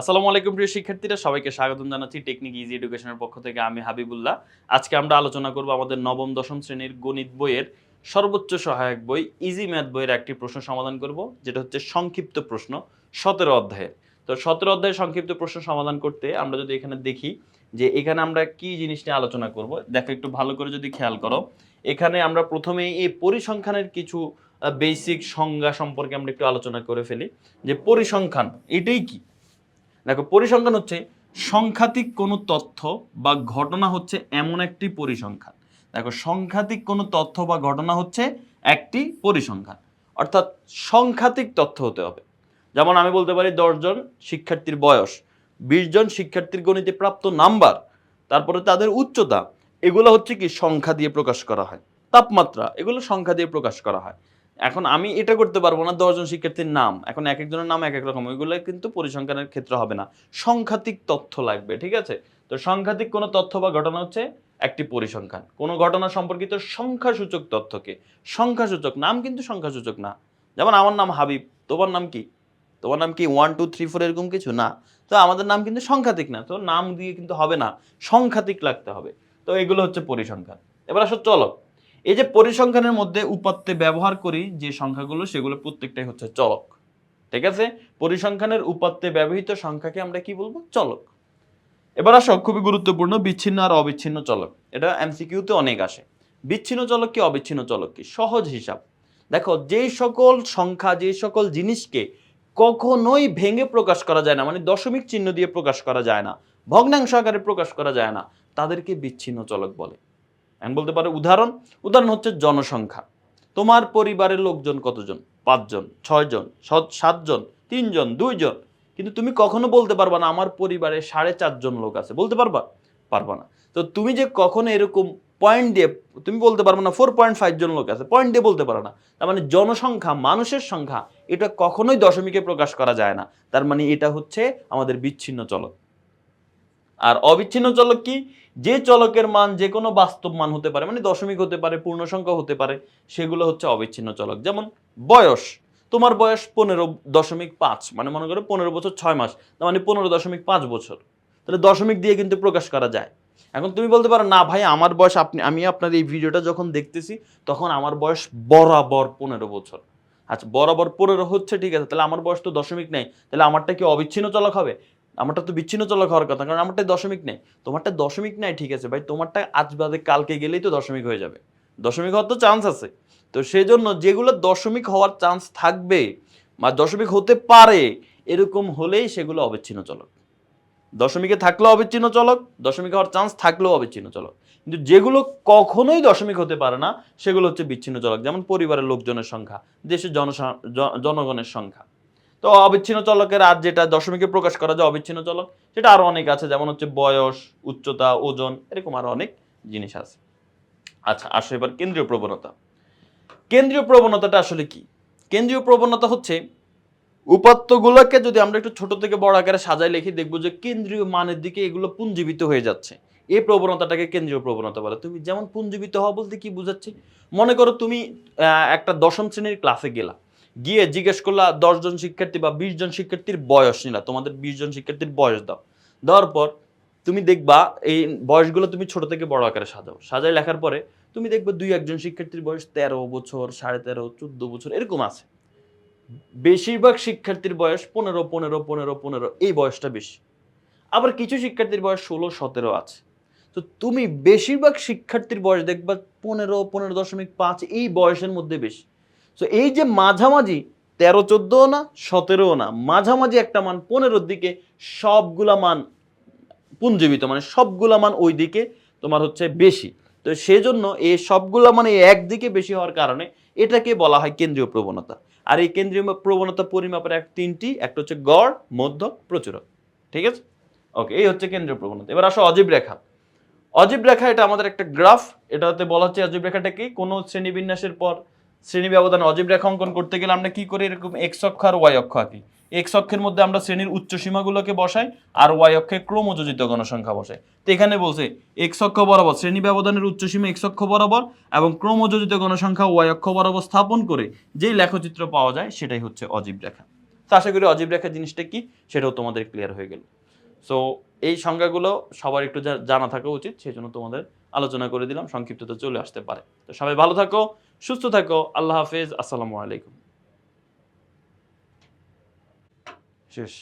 আসসালামু আলাইকুম প্রিয় শিক্ষার্থীরা, সবাইকে স্বাগতম জানাচ্ছি টেকনিক ইজি এডুকেশনের পক্ষ থেকে। আমি হাবিবুল্লাহ। আজকে আমরা আলোচনা করব আমাদের নবম, দশম শ্রেণির গণিত বইয়ের সর্বোচ্চ সহায়ক বই ইজি ম্যাথ বইয়ের একটি প্রশ্ন সমাধান করব, যেটা হচ্ছে সংক্ষিপ্ত প্রশ্ন সতেরো অধ্যায়ের। তো সতেরো অধ্যায়ের সংক্ষিপ্ত প্রশ্ন সমাধান করতে আমরা যদি এখানে দেখি যে এখানে আমরা কি জিনিস নিয়ে আলোচনা করব, দেখো একটু ভালো করে যদি খেয়াল করো। এখানে আমরা প্রথমে এই পরিসংখ্যানের কিছু বেসিক সংজ্ঞা সম্পর্কে আমরা একটু আলোচনা করে ফেলি। যে পরিসংখ্যান, এটাই কি? দেখো, পরিসংখ্যান হচ্ছে, সংখ্যাতিক কোনো তথ্য বা ঘটনা হচ্ছে এমন একটি পরিসংখ্যান। দেখো, সংখ্যাতিক কোনো তথ্য বা ঘটনা হচ্ছে একটি পরিসংখ্যান। অর্থাৎ সংখ্যাতিক তথ্য হতে হবে। যেমন আমি বলতে পারি দশজন শিক্ষার্থীর বয়স, বিশ জন শিক্ষার্থীর গণিতে প্রাপ্ত নাম্বার, তারপরে তাদের উচ্চতা, এগুলো হচ্ছে কি, সংখ্যা দিয়ে প্রকাশ করা হয়। তাপমাত্রা, এগুলো সংখ্যা দিয়ে প্রকাশ করা হয়। এখন আমি এটা করতে পারব না, দশজন শিক্ষার্থীর নাম। এখন এক একজনের নাম এক এক রকম, ওইগুলো কিন্তু পরিসংখ্যানের ক্ষেত্রে হবে না। সংখ্যাতিক তথ্য লাগবে, ঠিক আছে? তো সংখ্যাতিক কোনো তথ্য বা ঘটনা হচ্ছে একটি পরিসংখ্যান। কোনো ঘটনা সম্পর্কিত সংখ্যাসূচক তথ্যকে। সংখ্যাসূচক নাম কিন্তু সংখ্যাসূচক না। যেমন আমার নাম হাবিব, তোমার নাম কি? তোমার নাম কি ওয়ান টু থ্রি ফোর এরকম কিছু? না। তো আমাদের নাম কিন্তু সংখ্যাতিক না, তো নাম দিয়ে কিন্তু হবে না। সংখ্যাতিক লাগতে হবে। তো এগুলো হচ্ছে পরিসংখ্যান। এবার আসো চলো। এই যে পরিসংখ্যানের মধ্যে উপাত্তে ব্যবহার করি যে সংখ্যাগুলো, সেগুলো প্রত্যেকটাই হচ্ছে চলক। ঠিক আছে? পরিসংখ্যানের উপাত্তে ব্যবহৃত সংখ্যাকে আমরা কি বলব? চলক। এবার আসো, খুবই গুরুত্বপূর্ণ বিচ্ছিন্ন আর অবিচ্ছিন্ন চলক। এটা এমসিকিউতে অনেক আসে। বিচ্ছিন্ন চলক কি, অবিচ্ছিন্ন চলক কি? সহজ হিসাব। দেখো যেই সকল সংখ্যা, যে সকল জিনিসকে কখনোই ভেঙে প্রকাশ করা যায় না মানে দশমিক চিহ্ন দিয়ে প্রকাশ করা যায় না, ভগ্নাংশ আকারে প্রকাশ করা যায় না, তাদেরকে বিচ্ছিন্ন চলক বলে। এখন বলতে পারে উদাহরণ উদাহরণ হচ্ছে জনসংখ্যা। তোমার পরিবারের লোকজন কতজন? পাঁচজন, ছয়জন, সাত- সাতজন, তিনজন, দুইজন। কিন্তু তুমি কখনো বলতে পারবা না, আমার পরিবারে সাড়ে চারজন লোক আছে। বলতে পারবা? পারবা না। তো তুমি যে কখনো এরকম পয়েন্ট দিয়ে, তুমি বলতে পারবে না ফোর পয়েন্ট ফাইভ জন লোক আছে পয়েন্ট দিয়ে বলতে পারো না। তার মানে জনসংখ্যা, মানুষের সংখ্যা, এটা কখনোই দশমিকে প্রকাশ করা যায় না। তার মানে এটা হচ্ছে আমাদের বিচ্ছিন্ন চলক আর অবিচ্ছিন্ন চলক কি? যে চলকের মান যে কোনো বাস্তব মান হতে পারে মানে দশমিক হতে পারে, পূর্ণ সংখ্যা হতে পারে, সেগুলো হচ্ছে অবিচ্ছিন্ন চলক। যেমন বয়স, তোমার বয়স পনেরো দশমিক পাঁচ মানে মনে করো পনেরো বছর ছয় মাস মানে পনেরো দশমিক পাঁচ বছর। তাহলে দশমিক দিয়ে কিন্তু প্রকাশ করা যায়। এখন তুমি বলতে পারো, না ভাই, আমার বয়স আপনি, আমি আপনার এই ভিডিওটা যখন দেখতেছি, তখন আমার বয়স বরাবর পনেরো বছর। আচ্ছা বরাবর পনেরো হচ্ছে, ঠিক আছে, তাহলে আমার বয়স তো দশমিক নেই, তাহলে আমারটা কি অবিচ্ছিন্ন চলক হবে? আমারটা তো বিচ্ছিন্ন চলক হওয়ার কথা, কারণ আমারটা দশমিক নেই। তোমারটা দশমিক নাই, ঠিক আছে, ভাই, তোমারটা আজ বাদে কালকে গেলেই তো দশমিক হয়ে যাবে। দশমিক হওয়ার তো চান্স আছে। তো সেই জন্য যেগুলো দশমিক হওয়ার চান্স থাকবে, বা দশমিক হতে পারে, এরকম হলেই সেগুলো অবিচ্ছিন্ন চলক। দশমিকে থাকলেও অবিচ্ছিন্ন চলক, দশমিক হওয়ার চান্স থাকলেও অবিচ্ছিন্ন চলক। কিন্তু যেগুলো কখনোই দশমিক হতে পারে না, সেগুলো হচ্ছে বিচ্ছিন্ন চলক, যেমন পরিবারের লোকজনের সংখ্যা, দেশের জনগণের সংখ্যা। তো অবিচ্ছিন্ন চলকের আর যেটা দশমিকে প্রকাশ করা যায়, অবিচ্ছিন্ন চলক, সেটা আরও অনেক আছে, যেমন হচ্ছে বয়স, উচ্চতা, ওজন, এরকম আরও অনেক জিনিস আছে। আচ্ছা আসো এবার কেন্দ্রীয় প্রবণতা। কেন্দ্রীয় প্রবণতাটা আসলে কি? কেন্দ্রীয় প্রবণতা হচ্ছে উপাত্তগুলোকে যদি আমরা একটু ছোট থেকে বড় আকারে সাজায় লিখি, দেখব যে কেন্দ্রীয় মানের দিকে এগুলো পুঞ্জীবিত হয়ে যাচ্ছে। এই প্রবণতাটাকে কেন্দ্রীয় প্রবণতা বলে। তুমি যেমন পুঞ্জীবিত হওয়া বলতে কি বুঝাচ্ছি? মনে করো তুমি একটা দশম শ্রেণির ক্লাসে গেলা। গিয়ে জিজ্ঞেস করলা, দশজন শিক্ষার্থী বা বিশ জন শিক্ষার্থীর বয়স নিলা, তোমাদের বিশ জন শিক্ষার্থীর বয়স দাও। দেওয়ার পর তুমি দেখবা এই বয়সগুলো তুমি ছোট থেকে বড় আকারে সাজাও। সাজাই লেখার পরে তুমি দেখবে দুই, একজন শিক্ষার্থীর বয়স তেরো বছর, সাড়ে তেরো, চোদ্দ বছর, এরকম আছে। বেশিরভাগ শিক্ষার্থীর বয়স পনেরো পনেরো পনেরো পনেরো, এই বয়সটা বেশি। আবার কিছু শিক্ষার্থীর বয়স ষোলো, সতেরো আছে। তো তুমি বেশিরভাগ শিক্ষার্থীর বয়স দেখবা পনেরো পনেরো দশমিক পাঁচ, এই বয়সের মধ্যে বেশি। তো এই যে মাঝামাঝি, তেরো চোদ্দ না সতেরো না, মাঝামাঝি একটা মান পনেরোর দিকে সবগুলা মান পুঞ্জীবিত মানে সবগুলা মান ওই দিকে তোমার হচ্ছে বেশি। তো সেজন্য এই সবগুলা মানে একদিকে বেশি হওয়ার কারণে এটাকে বলা হয় কেন্দ্রীয় প্রবণতা। আর এই কেন্দ্রীয় প্রবণতা পরিমাপের এক তিনটি, একটা হচ্ছে গড়, মধ্য, প্রচুরক। ঠিক আছে? ওকে এই হচ্ছে কেন্দ্রীয় প্রবণতা। এবার আসো অজীব রেখা। অজীব রেখা এটা আমাদের একটা গ্রাফ। এটাতে বলা হচ্ছে অজীব রেখাটা কি? কোনো শ্রেণীবিন্যাসের পর শ্রেণি ব্যবধানে অজীব রেখা অঙ্কন করতে গেলে আমরা কি করি? এরকম এক্স অক্ষ আর ওয়াই অক্ষ আঁকি। এক্স অক্ষের মধ্যে আমরা শ্রেণির উচ্চ সীমাগুলোকে বসাই আর ওয়াই অক্ষে ক্রমযোজিত গণসংখ্যা বসাই। তো এখানে বলছে এক্স অক্ষ বরাবর শ্রেণি ব্যবধানের উচ্চ সীমা এক্স অক্ষ বরাবর এবং ক্রমযোজিত গণসংখ্যা ওয়াই অক্ষ বরাবর স্থাপন করে যেই লেখচিত্র পাওয়া যায় সেটাই হচ্ছে অজীব রেখা। তো আশা করি অজীব রেখা জিনিসটা কি? সেটাও তোমাদের ক্লিয়ার হয়ে গেল। সো এই সংজ্ঞাগুলো সবার একটু জানা থাকা উচিত সেই জন্য তোমাদের আলোচনা করে দিলাম, সংক্ষিপ্ততে চলে আসতে পারে। তো সবাই ভালো থাকো, সুস্থ থাকো, আল্লাহ হাফেজ, আসসালামু আলাইকুম। শেষ।